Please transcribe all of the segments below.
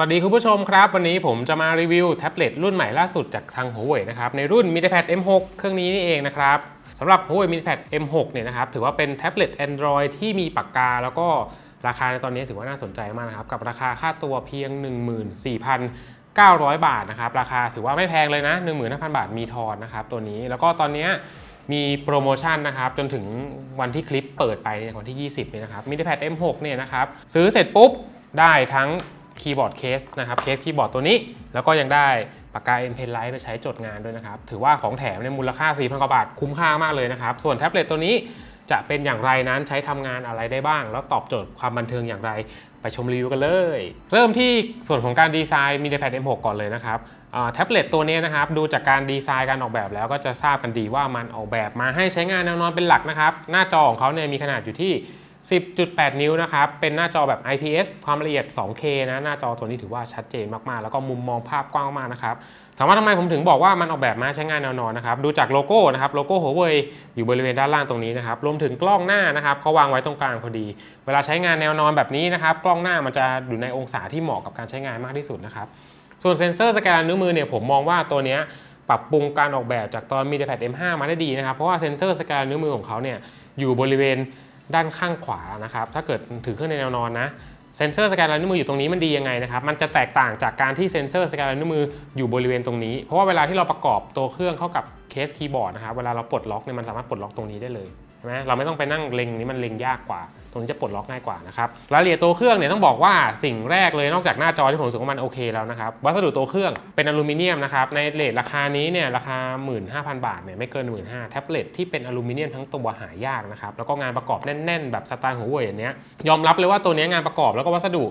วัสดีคุณผู้ชมครับ วันนี้ผมจะมารีวิวแท็บเล็ตรุ่นใหม่ล่าสุดจากทาง Huawei นะครับในรุ่น MediaPad M6 เครื่องนี้นี่เองนะครับสำหรับ Huawei MediaPad M6 เนี่ยนะครับถือว่าเป็นแท็บเล็ต Android ที่มีปากกา แล้วก็ราคาในตอนนี้ถือว่าน่าสนใจมากนะครับกับราคาค่าตัวเพียง 14,900 บาทนะครับราคาถือว่าไม่แพงเลยนะ 15,000 บาทมีทอนนะครับตัวนี้แล้วก็ตอนนี้มีโปรโมชั่นนะครับจนถึงวันที่คลิปเปิดไปเนี่ยวันที่ 20เนี่ยนะครับ MediaPad M6 เนี่ยนะครับซื้อเสร็จปุ๊บได้ทั้ง คีย์บอร์ดเคสนะครับเคสคีย์บอร์ดตัวนี้ แล้วก็ยังได้ปากกา M Pen Lite ไปใช้จดงานด้วยนะครับ ถือว่าของแถมในมูลค่า 4,000 กว่าบาทคุ้มค่ามากเลยนะครับ ส่วนแท็บเล็ตตัวนี้จะเป็นอย่างไรนั้นใช้ทำงานอะไรได้บ้าง แล้วตอบโจทย์ความบันเทิงอย่างไร ไปชมรีวิวกันเลย เริ่มที่ส่วนของการดีไซน์ MediaPad M6 ก่อนเลยนะครับแท็บเล็ตตัวนี้นะครับ ดูจากการดีไซน์การออกแบบแล้วก็จะทราบกันดีว่ามันออกแบบมาให้ใช้งานแนวนอนเป็นหลักนะครับ หน้าจอของเขาเนี่ยมีขนาดอยู่ที่ 10.8 นิ้วนะครับ เป็นหน้าจอแบบ IPS ความละเอียด 2K นะ หน้าจอตัวนี้ถือว่าชัดเจนมากๆ แล้วก็มุมมองภาพกว้างมากนะครับ ถามว่าทำไมผมถึงบอกว่ามันออกแบบมาใช้งานแนวนอนนะครับ ดูจากโลโก้นะครับ โลโก้ Huawei อยู่บริเวณด้านล่างตรงนี้นะครับ รวมถึงกล้องหน้านะครับเขาวางไว้ตรงกลางพอดี เวลาใช้งานแนวนอนแบบนี้นะครับ กล้องหน้ามันจะอยู่ในองศาที่เหมาะกับการใช้งานมากที่สุดนะครับ ส่วนเซ็นเซอร์สแกนนิ้วมือเนี่ย ผมมองว่าตัวเนี้ยปรับปรุงการออกแบบจากตอน MediaPad M5 มาได้ดีนะครับ เพราะว่าเซ็นเซอร์สแกนนิ้วมือของเขาเนี่ยอยู่บริเวณ ด้านข้างขวานะครับ ถ้าเกิดถือเครื่องในแนวนอนนะเซนเซอร์สแกนลายนิ้วมืออยู่ตรงนี้มันดียังไงนะครับ มันจะแตกต่างจากการที่เซนเซอร์สแกนลายนิ้วมืออยู่บริเวณตรงนี้ เพราะว่าเวลาที่เราประกอบตัวเครื่องเข้ากับเคสคีย์บอร์ดนะครับ เวลาเราปลดล็อกเนี่ยมันสามารถปลดล็อกตรงนี้ได้เลย ใช่ไหมเราไม่ต้องไปนั่งเล็งนี้มันเล็งยากกว่า ตรงนี้จะปลดล็อกง่ายกว่านะครับรายละเอียดตัวเครื่องเนี่ยต้องบอกว่าสิ่งแรกเลยนอกจากหน้าจอที่ผมรู้สึกว่ามันโอเคแล้วนะครับวัสดุตัวเครื่องเป็นอลูมิเนียมนะครับในเลทราคานี้เนี่ยราคา 15,000 บาทเนี่ยไม่เกิน 15,000แท็บเล็ตที่เป็นอลูมิเนียมทั้งตัวหายากนะครับแล้วก็งานประกอบแน่น ๆ แบบสไตล์หัวเว่ยอย่างเนี้ยยอมรับเลยว่าตัวนี้งานประกอบแล้วก็วัสดุ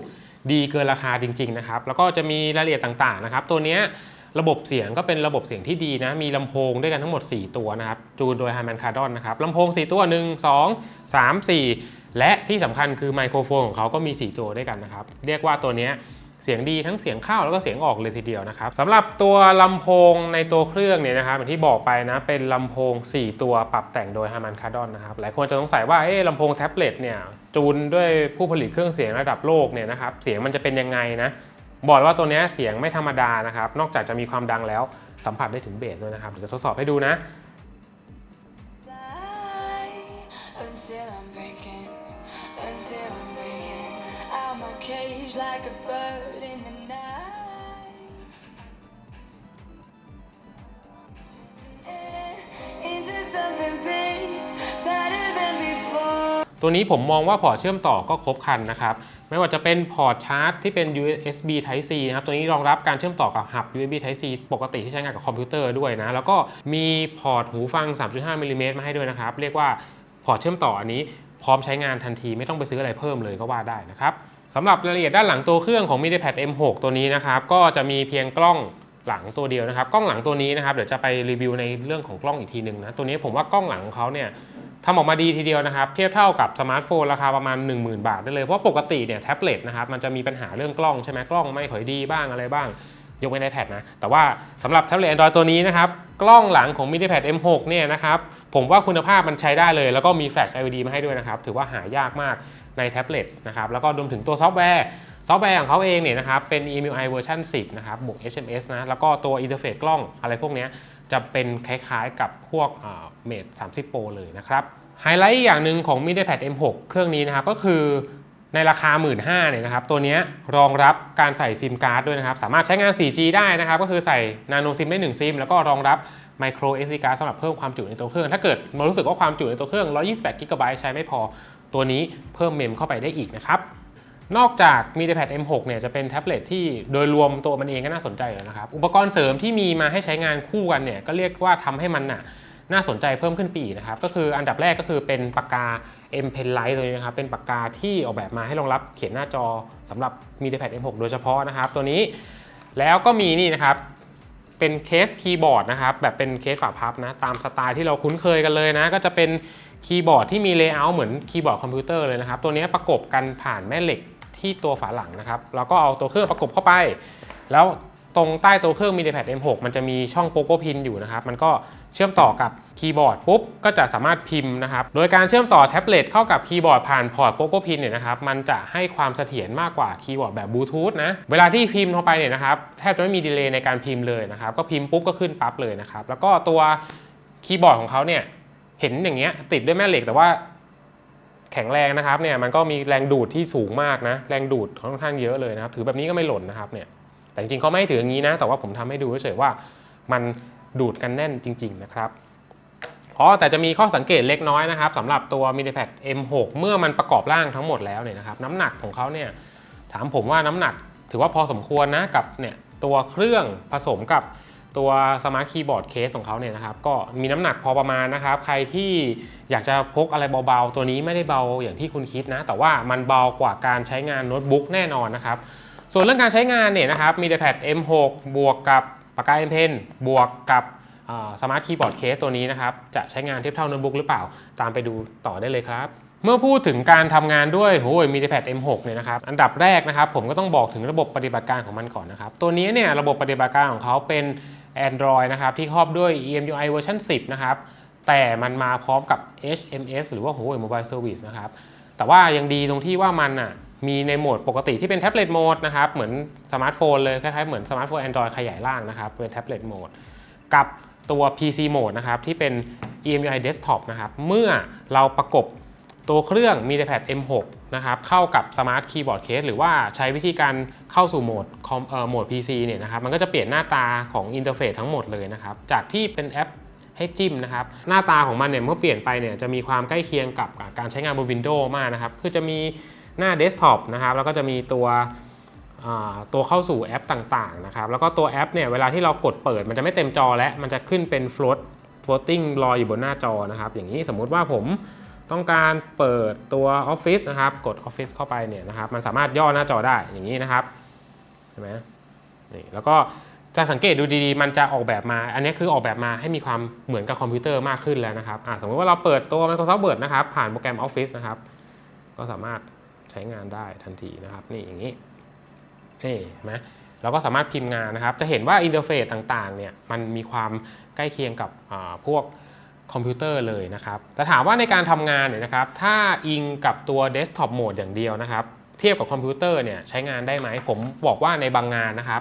ดีเกินราคาจริงๆนะครับแล้วก็จะมีรายละเอียดต่างๆนะครับตัวเนี้ย ระบบเสียงก็เป็นระบบเสียงที่ดีนะ มีลำโพงด้วยกันทั้งหมด 4 ตัวนะครับจูนโดย Harman Kardon นะครับลำโพง 4 ตัว 1 2 3 4 และที่สำคัญคือไมโครโฟนของเขาก็มี 4 ตัวด้วยกันนะครับ เรียกว่าตัวนี้เสียงดีทั้งเสียงเข้าแล้วก็เสียงออกเลยทีเดียวนะครับสำหรับตัวลำโพงในตัวเครื่องเนี่ยนะครับอย่างที่บอกไปนะเป็นลำโพง 4 ตัวปรับแต่งโดย Harman Kardon นะครับหลายคนจะสงสัยว่าเอ๊ะลำโพงแท็บเล็ตเนี่ยจูนด้วยผู้ผลิตเครื่องเสียงระดับโลกเนี่ยนะครับเสียงมันจะเป็นยังไงนะ บอกว่าตัวนี้เสียงไม่ธรรมดานะครับ นอกจากจะมีความดังแล้วสัมผัสได้ถึงเบสด้วยนะครับเดี๋ยวจะทดสอบให้ดูนะ ตัวนี้ผมมองว่าพอเชื่อมต่อก็ครบคันนะครับ ไม่ว่าจะเป็นพอร์ตชาร์จที่เป็น USB Type C นะครับ ตัวนี้รองรับการเชื่อมต่อกับหับ USB Type C ปกติที่ใช้งานกับคอมพิวเตอร์ด้วยนะ แล้วก็มีพอร์ตหูฟัง 3.5มิลลิเมตรมาให้ด้วยนะครับ เรียกว่าพอร์ตเชื่อมต่ออันนี้พร้อมใช้งานทันทีไม่ต้องไปซื้ออะไรเพิ่มเลยก็ว่าได้นะครับสำหรับรายละเอียดด้านหลังตัวเครื่องของ MediaPad M6 ตัวนี้นะครับก็จะมีเพียงกล้องหลังตัวเดียวนะครับ กล้องหลังตัวนี้นะครับเดี๋ยวจะไปรีวิวในเรื่องของกล้องอีกทีหนึ่งนะตัวนี้ผมว่ากล้องหลังของเขาเนี่ย ทำออกมาดีทีเดียวนะครับ เทียบเท่ากับสมาร์ทโฟนราคาประมาณ 10,000 บาทได้เลย เพราะปกติเนี่ยแท็บเล็ตนะครับมันจะมีปัญหาเรื่องกล้องใช่ไหมกล้องไม่ค่อยดีบ้างอะไรบ้าง ยกเว้น iPad นะ แต่ว่าสำหรับแท็บเล็ต Android ตัวนี้นะครับ กล้องหลังของ MediaPad M6 เนี่ยนะครับผมว่าคุณภาพมันใช้ได้เลย แล้วก็มีแฟลช LED มาให้ด้วยนะครับถือว่าหายากมากในแท็บเล็ตนะครับแล้วก็รวมถึงตัวซอฟต์แวร์ซอฟต์แวร์ของเขาเองเนี่ยนะครับเป็น EMUI เวอร์ชัน10 นะครับบวก HMS นะแล้วก็ตัวอินเทอร์เฟซกล้องอะไรพวกนี้ จะเป็นคล้ายๆกับพวกเมด30 Pro เลยนะครับไฮไลท์อย่างหนึ่งของ MediaPad M6 เครื่องนี้นะครับก็คือในราคา 1 5ื่นเนี่ยนะครับตัวนี้รองรับการใส่ซิมการ์ดด้วยนะครับ สามารถใช้งาน 4G ได้นะครับ ก็คือใส่นาโนซิมได้ 1 ซิม แล้วก็รองรับ Micro SD card สำหรับเพิ่มความจุในตัวเครื่อง ถ้าเกิดเรารู้สึกว่าความจุในตัวเครื่อง128 GB ใช้ไม่พอ ตัวนี้เพิ่มเมมเข้าไปได้อีกนะครับ นอกจาก MediaPad M6 เนี่ยจะเป็นแท็บเล็ตที่โดยรวมตัวมันเองก็น่าสนใจอยู่แล้วนะครับ อุปกรณ์เสริมที่มีมาให้ใช้งานคู่กันเนี่ยก็เรียกว่าทำให้มันน่ะน่าสนใจเพิ่มขึ้นปีนะครับ ก็คืออันดับแรกก็คือเป็นปากกา M Pen Lite ตัวนี้นะครับ เป็นปากกาที่ออกแบบมาให้รองรับเขียนหน้าจอสำหรับ MediaPad M6 โดยเฉพาะนะครับ ตัวนี้แล้วก็มีนี่นะครับเป็นเคสคีย์บอร์ดนะครับแบบเป็นเคสฝาพับนะตามสไตล์ที่เราคุ้นเคยกันเลยนะ ก็จะเป็นคีย์บอร์ดที่มีเลเยอร์เหมือนคีย์บอร์ดคอมพิวเตอร์เลยนะครับ ตัวนี้ประกบกันผ่านแม่เหล็ก ที่ตัวฝาหลังนะครับแล้วก็เอาตัวเครื่องประกบเข้าไป แล้วตรงใต้ตัวเครื่อง MediaPad M6 มันจะมีช่องโปโกพินอยู่นะครับ มันก็เชื่อมต่อกับคีย์บอร์ดปุ๊บ ก็จะสามารถพิมพ์นะครับ โดยการเชื่อมต่อแท็บเล็ตเข้ากับคีย์บอร์ดผ่านพอร์ตโปโกพินเนี่ยนะครับ มันจะให้ความเสถียรมากกว่าคีย์บอร์ดแบบบลูทูธนะ เวลาที่พิมพ์เข้าไปเนี่ยนะครับ แทบจะไม่มีดีเลย์ในการพิมพ์เลยนะครับ ก็พิมพ์ปุ๊บก็ขึ้นปั๊บเลยนะครับ แล้วก็ตัวคีย์บอร์ดของเขาเนี่ย เห็นอย่างเงี้ยติดด้วยแม่เหล็กแต่ว่า แข็งแรงนะครับเนี่ยมันก็มีแรงดูดที่สูงมากนะ แรงดูดค่อนข้างเยอะเลยนะครับ ถือแบบนี้ก็ไม่หล่นนะครับเนี่ยแต่จริงๆเขาไม่ถืออย่างนี้นะ แต่ว่าผมทำให้ดูเฉยๆว่ามันดูดกันแน่นจริง ๆ นะครับอ๋อแต่จะมีข้อสังเกตเล็กน้อยนะครับสำหรับตัว MiniPad M6 เมื่อมันประกอบร่างทั้งหมดแล้วเนี่ยนะครับน้ำหนักของเขาเนี่ยถามผมว่าน้ำหนักถือว่าพอสมควรนะกับเนี่ยตัวเครื่องผสมกับ ตัวสมาร์ทคีย์บอร์ดเคสของเขาเนี่ยนะครับก็มีน้ำหนักพอประมาณนะครับ ใครที่อยากจะพกอะไรเบาๆ ตัวนี้ไม่ได้เบาอย่างที่คุณคิดนะ แต่ว่ามันเบากว่าการใช้งานโน้ตบุ๊กแน่นอนนะครับ ส่วนเรื่องการใช้งานเนี่ยนะครับมี iPad M6 บวกกับปากกา M Pen บวกกับสมาร์ทคีย์บอร์ดเคสตัวนี้นะครับ จะใช้งานเทียบเท่าโน้ตบุ๊กหรือเปล่า ตามไปดูต่อได้เลยครับ เมื่อพูดถึงการทำงานด้วยโอ้ยมี iPad M6 เนี่ยนะครับ อันดับแรกนะครับ ผมก็ต้องบอกถึงระบบปฏิบัติการของมันก่อนนะครับ ตัวนี้เนี่ยระบบปฏิบัติการของเขาเป็น Android นะครับที่ครอบด้วย EMUI เวอร์ชัน10 นะครับ แต่มันมาพร้อมกับ HMS หรือว่า Huawei Mobile Service นะครับ แต่ว่ายังดีตรงที่ว่ามันอะมีในโหมดปกติที่เป็นแท็บเล็ตโหมดนะครับเหมือนสมาร์ทโฟนเลยคล้ายๆเหมือนสมาร์ทโฟน Android ขยายร่างนะครับเป็นแท็บเล็ตโหมดกับตัว PC โหมดนะครับที่เป็น EMUI Desktop นะครับเมื่อเราประกบตัวเครื่อง MediaPad M6 นะครับเข้ากับ Smart Keyboard Case หรือว่าใช้วิธีการเข้าสู่โหมดคอมเอ่อโหมด PC เนี่ยนะครับมันก็จะเปลี่ยนหน้าตาของอินเทอร์เฟซทั้งหมดเลยนะครับจากที่เป็นแอปให้จิ้มนะครับหน้าตาของมันเนี่ยเมื่อเปลี่ยนไปเนี่ยจะมีความใกล้เคียงกับการใช้งานบน Windows มากนะครับคือจะมีหน้าเดสก์ท็อปนะครับแล้วก็จะมีตัวตัวเข้าสู่แอปต่างๆนะครับแล้วก็ตัวแอปเนี่ยเวลาที่เรากดเปิดมันจะไม่เต็มจอแล้วมันจะขึ้นเป็น float floating ลอยอยู่บนหน้าจอนะครับอย่างนี้สมมุติว่าผม ต้องการเปิดตัว Office นะครับ กด Office เข้าไปเนี่ยนะครับ มันสามารถย่อหน้าจอได้อย่างนี้นะครับเห็นไหมนี่แล้วก็จะสังเกตดูดีๆ มันจะออกแบบมา อันนี้คือออกแบบมาให้มีความเหมือนกับคอมพิวเตอร์มากขึ้นแล้วนะครับสมมติว่าเราเปิดตัว Microsoft Word นะครับ ผ่านโปรแกรม Office นะครับ ก็สามารถใช้งานได้ทันทีนะครับ นี่อย่างนี้นี่เห็นไหมเราก็สามารถพิมพ์งานนะครับ จะเห็นว่าอินเทอร์เฟซต่างๆเนี่ยมันมีความใกล้เคียงกับพวก คอมพิวเตอร์เลยนะครับแต่ถามว่าในการทำงานเนี่ยนะครับถ้าอิงกับตัว Desktop Mode อย่างเดียวนะครับเทียบกับคอมพิวเตอร์เนี่ยใช้งานได้ไหม ผมบอกว่าในบางงานนะครับ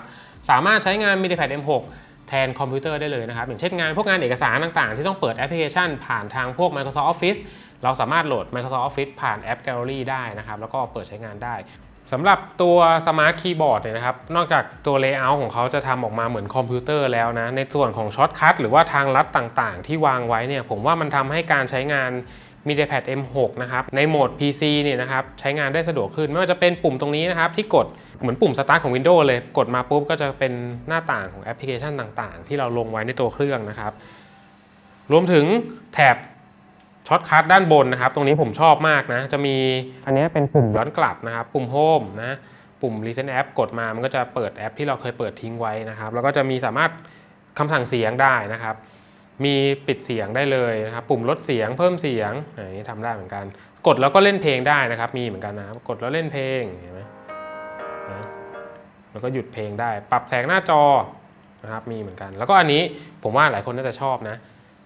สามารถใช้งาน MediaPad M6 แทนคอมพิวเตอร์ได้เลยนะครับ อย่างเช่นงานพวกงานเอกสารต่างๆ ที่ต้องเปิดแอปพลิเคชัน ผ่านทางพวก Microsoft Office เราสามารถโหลด Microsoft Office ผ่านแอป Gallery ได้นะครับ แล้วก็เปิดใช้งานได้ สำหรับตัว Smart Keyboard เนี่ยนะครับ นอกจากตัว Layout ของเขาจะทำออกมาเหมือนคอมพิวเตอร์แล้วนะ ในส่วนของช็อตคัทหรือว่าทางลัดต่างๆ ที่วางไว้เนี่ย ผมว่ามันทำให้การใช้งาน MediaPad M6 นะครับ ในโหมด PC เนี่ยนะครับ ใช้งานได้สะดวกขึ้น ไม่ว่าจะเป็นปุ่มตรงนี้นะครับ ที่กดเหมือนปุ่ม Start ของ Windows เลย กดมาปุ๊บก็จะเป็นหน้าต่างของแอปพลิเคชันต่างๆ ที่เราลงไว้ในตัวเครื่องนะครับ รวมถึงแถบ ช็อตคัทด้านบนนะครับ ตรงนี้ผมชอบมากนะ จะมีอันนี้เป็นปุ่มย้อนกลับนะครับ ปุ่ม Home นะปุ่ม Recent App กดมามันก็จะเปิดแอปที่เราเคยเปิดทิ้งไว้นะครับ แล้วก็จะมีสามารถคำสั่งเสียงได้นะครับ มีปิดเสียงได้เลยนะครับ ปุ่มลดเสียงเพิ่มเสียงอันนี้ทำได้เหมือนกัน กดแล้วก็เล่นเพลงได้นะครับ มีเหมือนกันนะครับกดแล้วเล่นเพลงเห็นไหมแล้วก็หยุดเพลงได้ ปรับแสงหน้าจอนะครับ มีเหมือนกัน แล้วก็อันนี้ผมว่าหลายคนน่าจะชอบนะ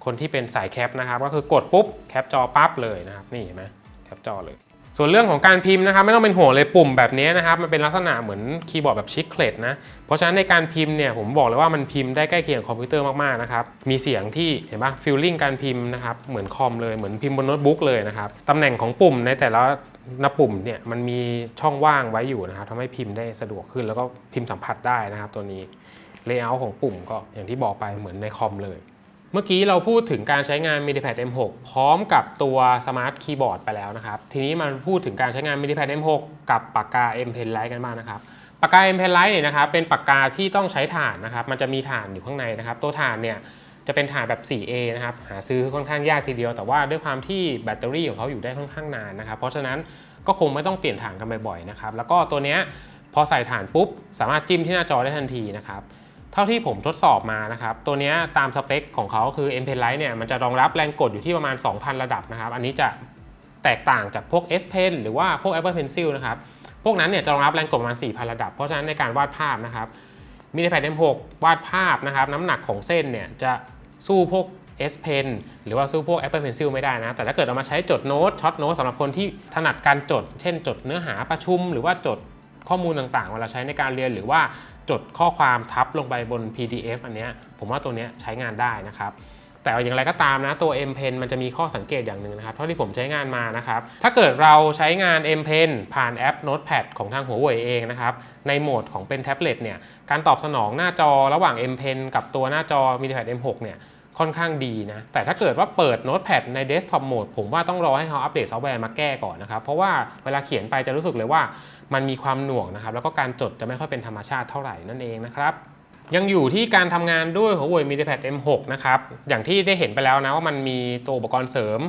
คนที่เป็นสายแคปนะครับ ก็คือกดปุ๊บแคปจอปั๊บเลยนะครับ นี่เห็นไหมแคปจอเลย ส่วนเรื่องของการพิมพ์นะครับ ไม่ต้องเป็นห่วงเลยปุ่มแบบนี้นะครับ มันเป็นลักษณะเหมือนคีย์บอร์ดแบบชิคเลตนะ เพราะฉะนั้นในการพิมพ์เนี่ยผมบอกเลยว่ามันพิมพ์ได้ใกล้เคียงคอมพิวเตอร์มากๆนะครับ มีเสียงที่เห็นปะฟิลลิ่งการพิมพ์นะครับเหมือนคอมเลยเหมือนพิมพ์บนโน้ตบุ๊กเลยนะครับตำแหน่งของปุ่มในแต่ละหน้าปุ่มเนี่ยมันมีช่องว่างไว้อยู่นะครับทำให้พิมพ์ได้สะดวกขึ้น แล้วก็พิมพ์สัมผัสได้นะครับ ตัวนี้เลเยอร์ของปุ่มก็อย่างที่บอกไปเหมือนในคอมเลย เมื่อกี้เราพูดถึงการใช้งาน MediPad M6 พร้อมกับตัว Smart Keyboard ไปแล้วนะครับ ทีนี้มาพูดถึงการใช้งาน MediPad M6 กับปากกา M Pen Lite กันบ้างนะครับ ปากกา M Pen Lite เนี่ยนะครับเป็นปากกาที่ต้องใช้ถ่านนะครับ มันจะมีถ่านอยู่ข้างในนะครับ ตัวถ่านเนี่ยจะเป็นถ่านแบบ 4A นะครับ หาซื้อค่อนข้างยากทีเดียว แต่ว่าด้วยความที่แบตเตอรี่ของเขาอยู่ได้ค่อนข้างนานนะครับ เพราะฉะนั้นก็คงไม่ต้องเปลี่ยนถ่านกันบ่อยๆนะครับ แล้วก็ตัวเนี้ยพอใส่ถ่านปุ๊บ สามารถจิ้มที่หน้าจอได้ทันทีนะครับ เท่าที่ผมทดสอบมานะครับ ตัวนี้ตามสเปคของเขาคือ M Pen Lite เนี่ยมันจะรองรับแรงกดอยู่ที่ประมาณ 2,000 ระดับนะครับ อันนี้จะแตกต่างจากพวก S Pen หรือว่าพวก Apple Pencil นะครับ พวกนั้นเนี่ยจะรองรับแรงกดประมาณ 4,000 ระดับ เพราะฉะนั้นในการวาดภาพนะครับมีในแพด M6 วาดภาพนะครับน้ำหนักของเส้นเนี่ยจะสู้พวก S Pen หรือว่าสู้พวก Apple Pencil ไม่ได้นะ แต่ถ้าเกิดเอามาใช้จดโน้ตช็อตโน้ตสำหรับคนที่ถนัดการจด เช่นจดเนื้อหาประชุม หรือว่าจดข้อมูลต่างๆ เวลาใช้ในการเรียนหรือว่า จดข้อความทับลงไปบน PDF อันนี้ผมว่าตัวนี้ใช้งานได้นะครับแต่อย่างไรก็ตามนะตัว M Pen มันจะมีข้อสังเกตอย่างหนึ่งนะครับ เท่าที่ผมใช้งานมานะครับ ถ้าเกิดเราใช้งาน M Pen ผ่านแอป Notepad ของทางหัวเว่ยเองนะครับ ในโหมดของเป็นแท็บเล็ตเนี่ย การตอบสนองหน้าจอระหว่าง M Pen กับตัวหน้าจอ MediaTek M6 เนี่ย ค่อนข้างดีนะ แต่ถ้าเกิดว่าเปิด Notepad ใน Desktop Mode ผมว่าต้องรอให้เขาอัปเดตซอฟต์แวร์มาแก้ก่อนนะครับ เพราะว่าเวลาเขียนไปจะรู้สึกเลยว่ามันมีความหน่วงนะครับ แล้วก็การจดจะไม่ค่อยเป็นธรรมชาติเท่าไหร่นั่นเองนะครับยังอยู่ที่การทำงานด้วย Huawei MediaPad M6 นะครับ อย่างที่ได้เห็นไปแล้วนะว่ามันมีตัวอุปกรณ์เสริม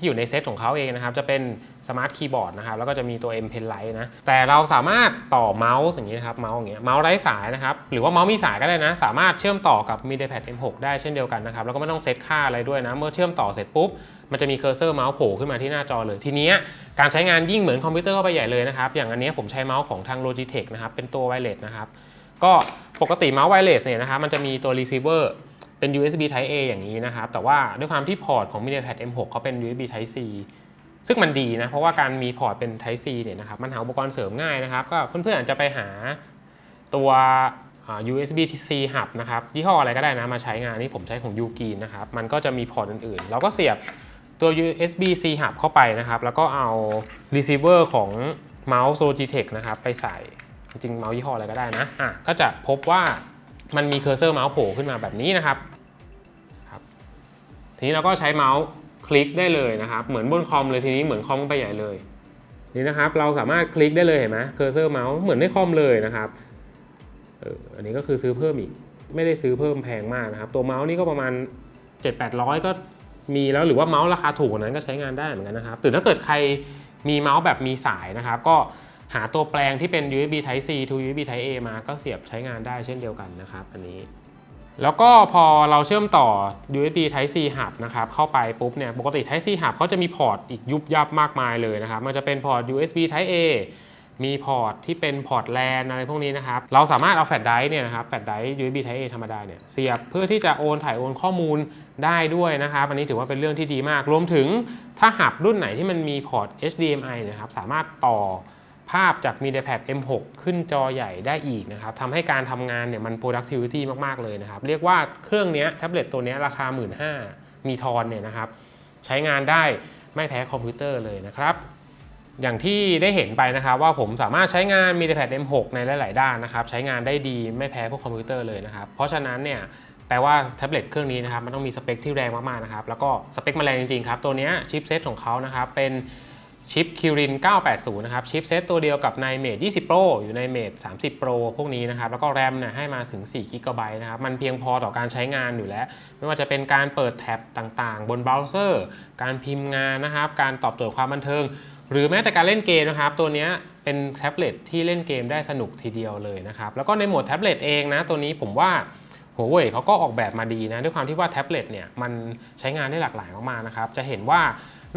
ที่อยู่ในเซตของเขาเองนะครับ จะเป็นสมาร์ทคีย์บอร์ดนะครับ แล้วก็จะมีตัว M Pen Lite นะ แต่เราสามารถต่อเมาส์อย่างนี้นะครับ เมาส์อย่างเงี้ย เมาส์ไร้สายนะครับ หรือว่าเมาส์มีสายก็ได้นะ สามารถเชื่อมต่อกับ MediaPad M6 ได้เช่นเดียวกันนะครับ แล้วก็ไม่ต้องเซตค่าอะไรด้วยนะ เมื่อเชื่อมต่อเสร็จปุ๊บ มันจะมีเคอร์เซอร์เมาส์โผล่ขึ้นมาที่หน้าจอเลย ทีนี้การใช้งานยิ่งเหมือนคอมพิวเตอร์เข้าไปใหญ่เลยนะครับ อย่างอันนี้ผมใช้เมาส์ของทาง Logitech นะครับ เป็นตัวไวเลสนะครับ ก็ปกติเมาส์ไวเลสเนี่ยนะครับ มันจะมีตัว receiver เป็น USB Type A อย่างนี้นะครับ แต่ว่าด้วยความที่พอร์ตของ MediaPad M6 เขาเป็น USB Type C ซึ่งมันดีนะ เพราะว่าการมีพอร์ตเป็น Type C เนี่ยนะครับ มันหาอุปกรณ์เสริมง่ายนะครับ ก็เพื่อนๆอาจจะไปหาตัว USB C hub นะครับ ยี่ห้ออะไรก็ได้นะ มาใช้งานนี่ผมใช้ของ u g i นะครับ มันก็จะมีพอร์ตอื่นๆ เราก็เสียบตัว USB C hub เข้าไปนะครับ แล้วก็เอา receiver ของเมาส์ Logitech นะครับ ไปใส่ จริงเมาส์ยี่ห้ออะไรก็ได้นะ อะ ก็จะพบว่า มันมีเคอร์เซอร์เมาส์โผล่ขึ้นมาแบบนี้นะครับครับทีนี้เราก็ใช้เมาส์คลิกได้เลยนะครับ เหมือนบนคอมเลยทีนี้เหมือนคอมไปใหญ่เลยนี่นะครับเราสามารถคลิกได้เลยเห็นไหมเคอร์เซอร์เมาส์เหมือนในคอมเลยนะครับเอออันนี้ก็คือซื้อเพิ่มอีกไม่ได้ซื้อเพิ่มแพงมากนะครับ ตัวเมาส์นี่ก็ประมาณ 7-800 ก็มีแล้วหรือว่าเมาส์ราคาถูกกว่านั้นก็ใช้งานได้เหมือนกันนะครับหรือถ้าเกิดใครมีเมาส์แบบมีสายนะครับ ก็ หาตัวแปลงที่เป็น USB Type C to USB Type A มาก็เสียบใช้งานได้เช่นเดียวกันนะครับ อันนี้ แล้วก็พอเราเชื่อมต่อ USB Type C hub นะครับเข้าไปปุ๊บเนี่ยปกติ Type C hub เขาจะมีพอร์ตอีกยุบยับมากมายเลยนะครับ มันจะเป็นพอร์ต USB Type A มีพอร์ตที่เป็นพอร์ต LAN อะไรพวกนี้นะครับ เราสามารถเอาแฟลชไดร์เนี่ยนะครับแฟลชไดร์ USB Type A ธรรมดาเนี่ยเสียบเพื่อที่จะโอนถ่ายโอนข้อมูลได้ด้วยนะครับ อันนี้ถือว่าเป็นเรื่องที่ดีมาก รวมถึงถ้าหับรุ่นไหนที่มันมีพอร์ต HDMI นะครับสามารถต่อ ภาพจาก MediaPad M6 ขึ้นจอใหญ่ได้อีกนะครับทำให้การทำงานเนี่ยมัน productivity มาก ๆ เลยนะครับ เรียกว่าเครื่องนี้แท็บเล็ตตัวนี้ราคา 1 5ื่นมีทอนเนี่ยนะครับ ใช้งานได้ไม่แพ้คอมพิวเตอร์เลยนะครับ อย่างที่ได้เห็นไปนะครับ ว่าผมสามารถใช้งาน MediaPad M6 ในหลาย ๆ ด้านนะครับ ใช้งานได้ดีไม่แพ้พวกคอมพิวเตอร์เลยนะครับ เพราะฉะนั้นเนี่ยแปลว่าแท็บเล็ตเครื่องนี้นะครับมันต้องมีสเปคที่แรงมากๆนะครับแล้วก็สเปคมันแรงจริงๆครับตัวนี้ชิปเซตของเขานะครับเป็น ชิป Kirin 980 นะครับ ชิปเซตตัวเดียวกับใน Mate 20 Pro อยู่ใน Mate 30 Pro พวกนี้นะครับ แล้วก็แรมเนี่ยให้มาถึง4 g b นะครับ มันเพียงพอต่อการใช้งานอยู่แล้ว ไม่ว่าจะเป็นการเปิดแท็บต่างๆ บนเบราว์เซอร์ การพิมพ์งานนะครับ การตอบโจทย์ความบันเทิง หรือแม้แต่การเล่นเกมนะครับ ตัวนี้เป็นแท็บเล็ตที่เล่นเกมได้สนุกทีเดียวเลยนะครับ แล้วก็ในโหมดแท็บเล็ตเองนะ ตัวนี้ผมว่าหัวเว่ยเขาก็ออกแบบมาดีนะ ด้วยความที่ว่าแท็บเล็ตเนี่ย มันใช้งานได้หลากหลายมาก ๆ นะครับ จะเห็นว่า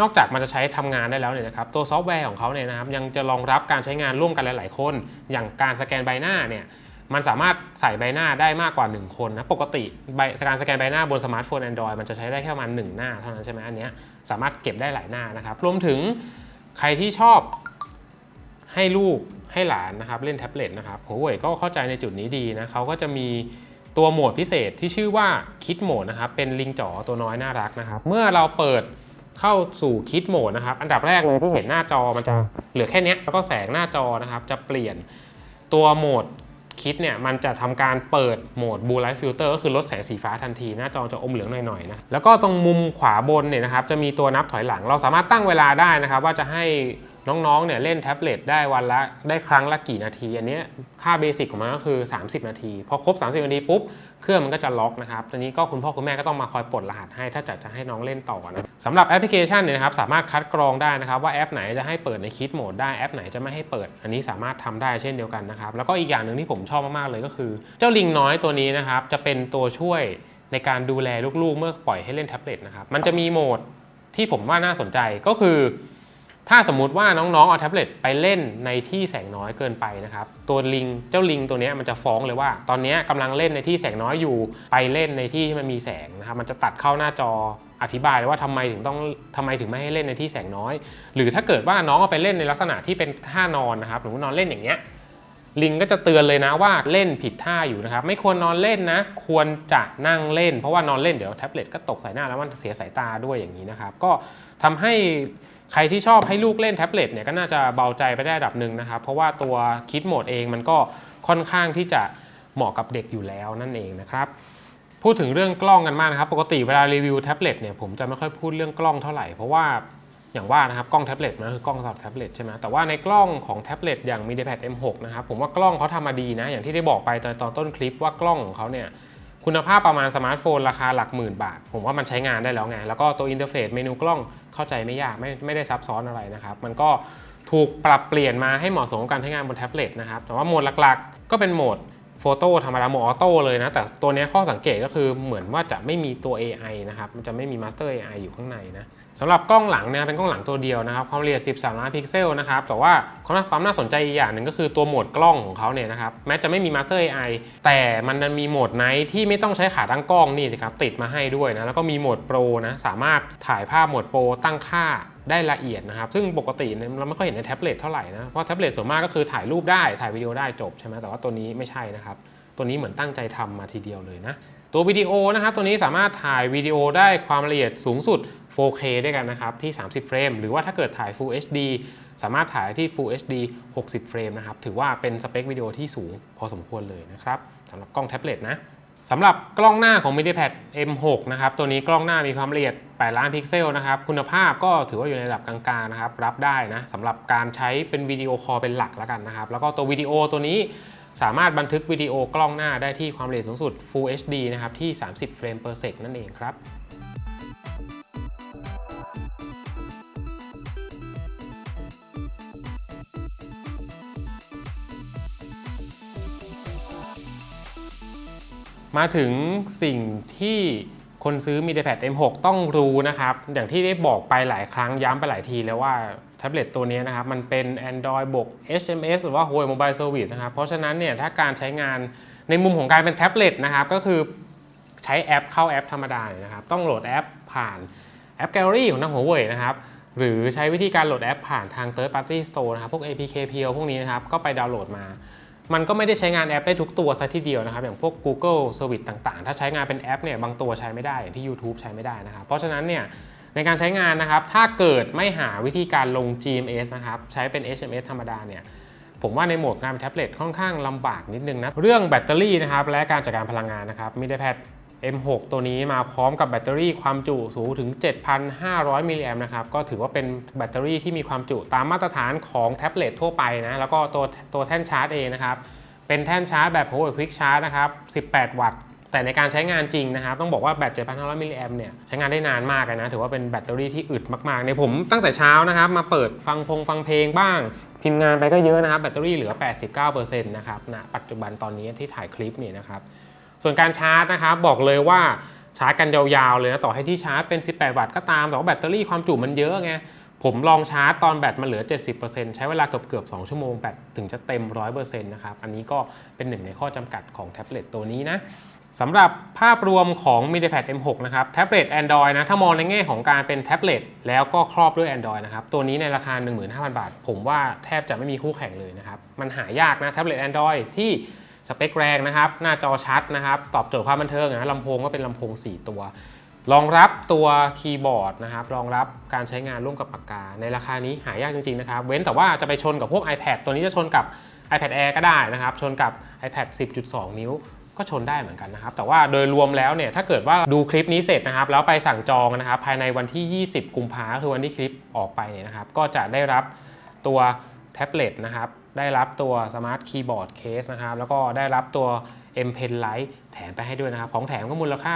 นอกจากมันจะใช้ทำงานได้แล้วเนี่ยนะครับตัวซอฟต์แวร์ของเขาเนี่ยนะครับยังจะรองรับการใช้งานร่วมกันหลาย ๆ คน อย่างการสแกนใบหน้าเนี่ยมันสามารถใส่ใบหน้าได้มากกว่า 1 คนนะปกติใบการสแกนใบหน้าบนสมาร์ทโฟน Android มันจะใช้ได้แค่ประมาณหนึ่งหน้าเท่านั้นใช่ไหมอันนี้สามารถเก็บได้หลายหน้านะครับรวมถึงใครที่ชอบให้ลูกให้หลานนะครับเล่นแท็บเล็ตนะครับหัวเว่ยก็เข้าใจในจุดนี้ดีนะเขาก็จะมีตัวโหมดพิเศษที่ชื่อว่าคิดโหมดนะครับเป็นลิงจ๋อตัวน้อยน่ารักนะครับเมื่อเราเปิด เข้าสู่คิดโหมดนะครับ อันดับแรกเลยที่เห็นหน้าจอมันจะเหลือแค่นี้แล้วก็แสงหน้าจอนะครับ จะเปลี่ยนตัวโหมดคิดเนี่ยมันจะทำการเปิดโหมด Blue Light Filter ก็คือลดแสงสีฟ้าทันที หน้าจอจะอมเหลืองหน่อยๆนะแล้วก็ตรงมุมขวาบนเนี่ยนะครับจะมีตัวนับถอยหลัง เราสามารถตั้งเวลาได้นะครับ ว่าจะให้ น้องๆเนี่ยเล่นแท็บเล็ตได้วันละได้ครั้งละกี่นาที อันนี้ค่าเบสิกของมันก็คือ 30 นาที พอครบ 30 นาทีปุ๊บ เครื่องมันก็จะล็อกนะครับตอนนี้ก็คุณพ่อคุณแม่ก็ต้องมาคอยปลดรหัสให้ ถ้าจะจะให้น้องเล่นต่อนะสำหรับแอปพลิเคชันเนี่ยนะครับสามารถคัดกรองได้นะครับว่าแอปไหนจะให้เปิดในคิดโหมดได้แอปไหนจะไม่ให้เปิด อันนี้สามารถทำได้เช่นเดียวกันนะครับแล้วก็อีกอย่างหนึ่งที่ผมชอบมากๆเลยก็คือ เจ้าลิงน้อยตัวนี้นะครับจะเป็นตัวช่วยในการดูแลลูกๆ เมื่อปล่อยให้เล่นแท็บเล็ตนะครับมันจะมีโหมดที่ผมว่าน่าสนใจก็คือ ถ้าสมมุติว่าน้องๆ เอาแท็บเล็ตไปเล่นในที่แสงน้อยเกินไปนะครับ ตัวลิงเจ้าลิงตัวนี้มันจะฟ้องเลยว่า ตอนนี้ยกำลังเล่นในที่แสงน้อยอยู่ ไปเล่นในที่ที่มันมีแสงนะครับ มันจะตัดเข้าหน้าจออธิบายเลยว่าทำไมถึงต้องทำไมถึงไม่ให้เล่นในที่แสงน้อย หรือถ้าเกิดว่าน้องเอาไปเล่นในลักษณะที่เป็นท่านอนนะครับหรือนอนเล่นอย่างเงี้ยลิงก็จะเตือนเลยนะว่าเล่นผิดท่าอยู่นะครับ ไม่ควรนอนเล่นนะ ควรจะนั่งเล่น เพราะว่านอนเล่นเดี๋ยวแท็บเล็ตก็ตกใส่หน้าแล้วมันเสียสายตาด้วยอย่างนี้นะครับ ก็ทำให้ ใครที่ชอบให้ลูกเล่นแท็บเล็ตเนี่ยก็น่าจะเบาใจไปได้ระดับหนึ่งนะครับ เพราะว่าตัวคิดโหมดเองมันก็ค่อนข้างที่จะเหมาะกับเด็กอยู่แล้วนั่นเองนะครับพูดถึงเรื่องกล้องกันมากนะครับ ปกติเวลารีวิวแท็บเล็ตเนี่ยผมจะไม่ค่อยพูดเรื่องกล้องเท่าไหร่ เพราะว่าอย่างว่านะครับกล้องแท็บเล็ตมันคือกล้องสำหรับแท็บเล็ตใช่ไหมแต่ว่าในกล้องของแท็บเล็ตอย่าง MediaPad M6 นะครับผมว่ากล้องเขาทำมาดีนะ อย่างที่ได้บอกไปตอนตอนต้นคลิปว่ากล้องของเขาเนี่ย คุณภาพประมาณสมาร์ทโฟนราคาหลักหมื่นบาท ผมว่ามันใช้งานได้แล้วไง แล้วก็ตัวอินเทอร์เฟซเมนูกล้องเข้าใจไม่ยากไม่ไม่ได้ซับซ้อนอะไรนะครับ มันก็ถูกปรับเปลี่ยนมาให้เหมาะสมกับการใช้งานบนแท็บเล็ตนะครับ แต่ว่าโหมดหลักๆ ก็เป็นโหมด โฟโต้ธรรมดาโหมดออโต้เลยนะ แต่ตัวนี้ข้อสังเกตก็คือเหมือนว่าจะไม่มีตัว AI นะครับ มันจะไม่มี Master AI อยู่ข้างในนะสำหรับกล้องหลังเนี่ยเป็นกล้องหลังตัวเดียวนะครับความละเอียด 13 ล้านพิกเซลนะครับ แต่ว่าความน่าความน่าสนใจอีกอย่างหนึ่งก็คือตัวโหมดกล้องของเขาเนี่ยนะครับ แม้จะไม่มี Master AI แต่มันดันมีโหมดไนท์ที่ไม่ต้องใช้ขาตั้งกล้องนี่สิครับติดมาให้ด้วยนะ แล้วก็มีโหมดโปรนะ สามารถถ่ายภาพโหมดโปรตั้งค่า ได้ละเอียดนะครับ ซึ่งปกติเราไม่ค่อยเห็นในแท็บเล็ตเท่าไหร่นะ เพราะแท็บเล็ตส่วนมากก็คือถ่ายรูปได้ ถ่ายวิดีโอได้จบใช่ไหมแต่ว่าตัวนี้ไม่ใช่นะครับ ตัวนี้เหมือนตั้งใจทำมาทีเดียวเลยนะ ตัววิดีโอนะครับ ตัวนี้สามารถถ่ายวิดีโอได้ความละเอียดสูงสุด 4K ด้วยกันนะครับ ที่ 30 เฟรม หรือว่าถ้าเกิดถ่าย Full HD สามารถถ่ายที่ Full HD 60 เฟรมนะครับ ถือว่าเป็นสเปควิดีโอที่สูงพอสมควรเลยนะครับสำหรับกล้องแท็บเล็ตนะ สำหรับกล้องหน้าของ MediaPad M6 นะครับ ตัวนี้กล้องหน้ามีความละเอียด 8 ล้านพิกเซลนะครับ คุณภาพก็ถือว่าอยู่ในระดับกลางๆนะครับ รับได้นะสำหรับการใช้เป็นวิดีโอคอลเป็นหลักแล้วกันนะครับ แล้วก็ตัววิดีโอตัวนี้สามารถบันทึกวิดีโอกล้องหน้าได้ที่ความละเอียดสูงสุด Full HD นะครับที่ 30 เฟรม per sec นั่นเองครับ มาถึงสิ่งที่คนซื้อ MediaPad M6 ต้องรู้นะครับ อย่างที่ได้บอกไปหลายครั้งย้ำไปหลายทีแล้วว่าแท็บเล็ตตัวนี้นะครับ มันเป็น Android บวก HMS หรือว่า Huawei Mobile Service นะครับ เพราะฉะนั้นเนี่ยถ้าการใช้งานในมุมของการเป็นแท็บเล็ตนะครับ ก็คือใช้แอปเข้าแอปธรรมดาเนี่ยนะครับ ต้องโหลดแอปผ่านแอป Gallery ของทาง Huawei นะครับหรือใช้วิธีการโหลดแอปผ่านทาง Third Party Store นะครับ พวก APK PL พวกนี้นะครับ ก็ไปดาวน์โหลดมา มันก็ไม่ได้ใช้งานแอปได้ทุกตัวซะทีเดียวนะครับอย่างพวก Google Service ต่างๆ ถ้าใช้งานเป็นแอปเนี่ยบางตัวใช้ไม่ได้อย่างที่ YouTube ใช้ไม่ได้นะครับเพราะฉะนั้นเนี่ยในการใช้งานนะครับ ถ้าเกิดไม่หาวิธีการลง GMS นะครับ ใช้เป็น HMS ธรรมดาเนี่ย ผมว่าในโหมดงานเป็นแท็บเล็ตค่อนข้างลำบากนิดนึงนะ เรื่องแบตเตอรี่นะครับ และการจัดการพลังงานนะครับ MediaPad M6 ตัวนี้มาพร้อมกับแบตเตอรี่ความจุสูงถึง 7,500 มิลลิแอมนะครับ ก็ถือว่าเป็นแบตเตอรี่ที่มีความจุตามมาตรฐานของแท็บเล็ตทั่วไปนะ แล้วก็ตัวตัวแท่นชาร์จเองนะครับ เป็นแท่นชาร์จแบบ Power Quick Charge นะครับ 18 วัตต์ แต่ในการใช้งานจริงนะครับ ต้องบอกว่าแบต 7,500 มิลลิแอมเนี่ยใช้งานได้นานมากเลยนะ ถือว่าเป็นแบตเตอรี่ที่อึดมากๆ ในผมตั้งแต่เช้านะครับ มาเปิดฟังพงฟังเพลงบ้างพิมพ์งานไปก็เยอะนะครับ แบตเตอรี่เหลือ 89%นะครับณปัจจุบันตอนนี้ที่ถ่ายคลิปนี่นะครับ ส่วนการชาร์จนะครับบอกเลยว่าชาร์จกันยาวๆเลยนะต่อให้ที่ชาร์จเป็น 18 วัตต์ก็ตามแต่ว่าแบตเตอรี่ความจุมันเยอะไงผมลองชาร์จตอนแบตมันเหลือ 70%ใช้เวลาเกือบๆ2ชั่วโมงแบตถึงจะเต็ม 100%นะครับอันนี้ก็เป็นหนึ่งในข้อจำกัดของแท็บเล็ตตัวนี้นะสำหรับภาพรวมของ MediaPad M6 นะครับแท็บเล็ต Android นะถ้ามองในแง่ของการเป็นแท็บเล็ตแล้วก็ครอบด้วย Android นะครับตัวนี้ในราคา 15,000 บาท ผมว่าแทบจะไม่มีคู่แข่งเลยนะครับมันหายากนะแท็บเล็ต Android ที่ สเปคแรงนะครับ หน้าจอชัดนะครับ ตอบโจทย์ความบันเทิงนะลำโพงก็เป็นลำโพง 4 ตัว รองรับตัวคีย์บอร์ดนะครับ รองรับการใช้งานร่วมกับปากกา ในราคานี้หายากจริงๆนะครับ เว้นแต่ว่าจะไปชนกับพวก iPad ตัวนี้จะชนกับ iPad Air ก็ได้นะครับ ชนกับ iPad 10.2 นิ้วก็ชนได้เหมือนกันนะครับ แต่ว่าโดยรวมแล้วเนี่ยถ้าเกิดว่าดูคลิปนี้เสร็จนะครับ แล้วไปสั่งจองนะครับ ภายในวันที่ 20 กุมภาคือวันที่คลิปออกไปเนี่ยนะครับ ก็จะได้รับตัวแท็บเล็ตนะครับ ได้รับตัวสมาร์ทคีย์บอร์ดเคสนะครับ แล้วก็ได้รับตัว M Pen Lite แถมไปให้ด้วยนะครับ ของแถมก็มูลค่า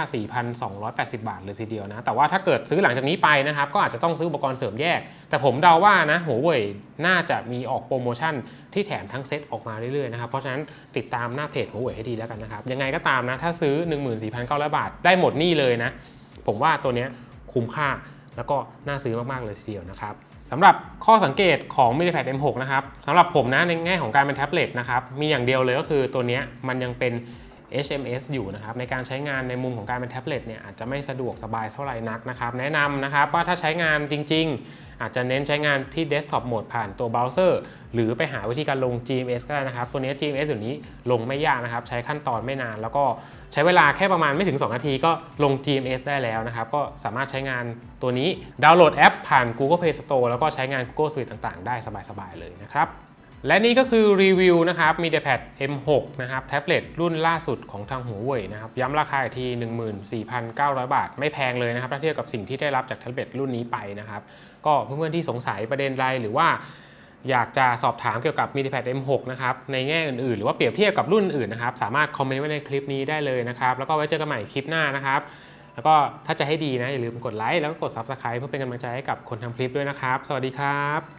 4,280 บาทเลยทีเดียวนะ แต่ว่าถ้าเกิดซื้อหลังจากนี้ไปนะครับ ก็อาจจะต้องซื้ออุปกรณ์เสริมแยก แต่ผมเดาว่านะหัวเว่ยน่าจะมีออกโปรโมชั่นที่แถมทั้งเซตออกมาเรื่อยๆนะครับ เพราะฉะนั้นติดตามหน้าเพจหัวเว่ยให้ดีแล้วกันนะครับ ยังไงก็ตามนะ ถ้าซื้อ 14,900 บาท ได้หมดนี่เลยนะ ผมว่าตัวเนี้ยคุ้มค่าแล้วก็น่าซื้อมากๆเลยทีเดียวนะครับ สำหรับข้อสังเกตของ m i d i p a d M6 นะครับสำหรับผมนะในแง่ของการเป็นแท็บเล็ตนะครับมีอย่างเดียวเลยก็คือตัวนี้มันยังเป็น HMS อยู่นะครับในการใช้งานในมุมของการเป็นแท็บเล็ตเนี่ยอาจจะไม่สะดวกสบายเท่าไหร่นักนะครับแนะนำนะครับว่าถ้าใช้งานจริง ๆ อาจจะเน้นใช้งานที่เดสก์ท็อปโหมดผ่านตัวเบราว์เซอร์ หรือไปหาวิธีการลง GMS ก็ได้นะครับ ตัวนี้ GMS เดี๋ยวนี้ลงไม่ยากนะครับ ใช้ขั้นตอนไม่นาน แล้วก็ใช้เวลาแค่ประมาณไม่ถึง 2 นาทีก็ลง GMS ได้แล้วนะครับ ก็สามารถใช้งานตัวนี้ดาวน์โหลดแอปผ่าน Google Play Store แล้วก็ใช้งาน Google Suite ต่างๆ ได้สบายๆเลยนะครับและนี่ก็คือรีวิวนะครับ MediaPad M6 นะครับแท็บเล็ตรุ่นล่าสุดของทางหัวเว่ยนะครับย้ำราคาอีกที 14,900 บาท ไม่แพงเลยนะครับถ้าเทียบกับสิ่งที่ได้รับจากแท็บเล็ตรุ่นนี้ไปนะครับ ก็เพื่อนๆที่สงสัยประเด็นใดหรือว่า อยากจะสอบถามเกี่ยวกับ MediPad M6 นะครับในแง่อื่นๆ หรือว่าเปรียบเทียบกับรุ่นอื่นนะครับสามารถคอมเมนต์ไว้ในคลิปนี้ได้เลยนะครับ แล้วก็ไว้เจอกันใหม่คลิปหน้านะครับ แล้วก็ถ้าจะให้ดีนะอย่าลืมกดไลค์แล้วก็กด Subscribe เพื่อเป็นกำลังใจให้กับคนทำคลิปด้วยนะครับ สวัสดีครับ